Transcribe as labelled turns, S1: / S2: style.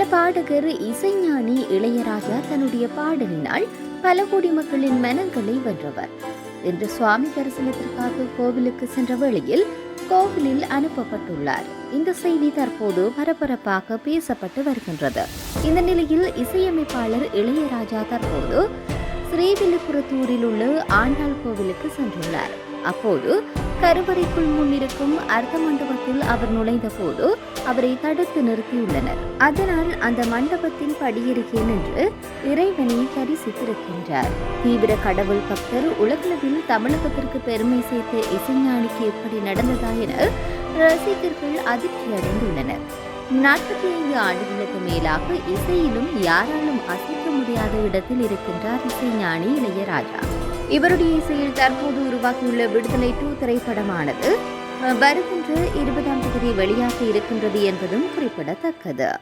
S1: பாடகர் இசைஞானி இளையராஜா தன்னுடைய பாடலினால் பல கோடி மக்களின் மனங்களை வென்றவர். இன்று சுவாமி தரிசனத்திற்காக கோவிலுக்கு சென்ற வேளையில் கோவிலில் அனுப்பப்பட்டுள்ளார். இந்த செய்தி தற்போது பரபரப்பாக பேசப்பட்டு வருகின்றது. இந்த நிலையில் இசையமைப்பாளர் இளையராஜா தற்போது ஸ்ரீவில்லிபுரத்தூரில் உள்ள ஆண்டாள் கோவிலுக்கு சென்றுள்ளார். அப்போது கருவறைக்குள் முன்னிருக்கும் அர்த்த மண்டபத்தில் அவர் நுழைந்த போது அவரை தடுத்து நிறுத்தியுள்ளனர். அதனால் அந்த மண்டபத்தின் படியிருக்கே நின்று இறைவனை தரிசித்திருக்கின்றார். தீவிர கடவுள் பக்தர் உலகளவில் தமிழகத்திற்கு பெருமை சேர்த்த இசைஞானிக்கு எப்படி நடந்ததா என ரசிகர்கள் அதிர்ச்சி அடைந்துள்ளனர். நாற்பத்தி ஐந்து ஆண்டுகளுக்கு மேலாக இசையிலும் யாராலும் அசைக்க இடத்தில் இருக்கின்றார் இசைஞானி இளையராஜா. இவருடைய இசையில் தற்போது உருவாக்கியுள்ள விடுதலை டூ திரைப்படமானது வருகின்ற இருபதாம் தேதி வெளியாக இருக்கின்றது என்பதும் குறிப்பிடத்தக்கது.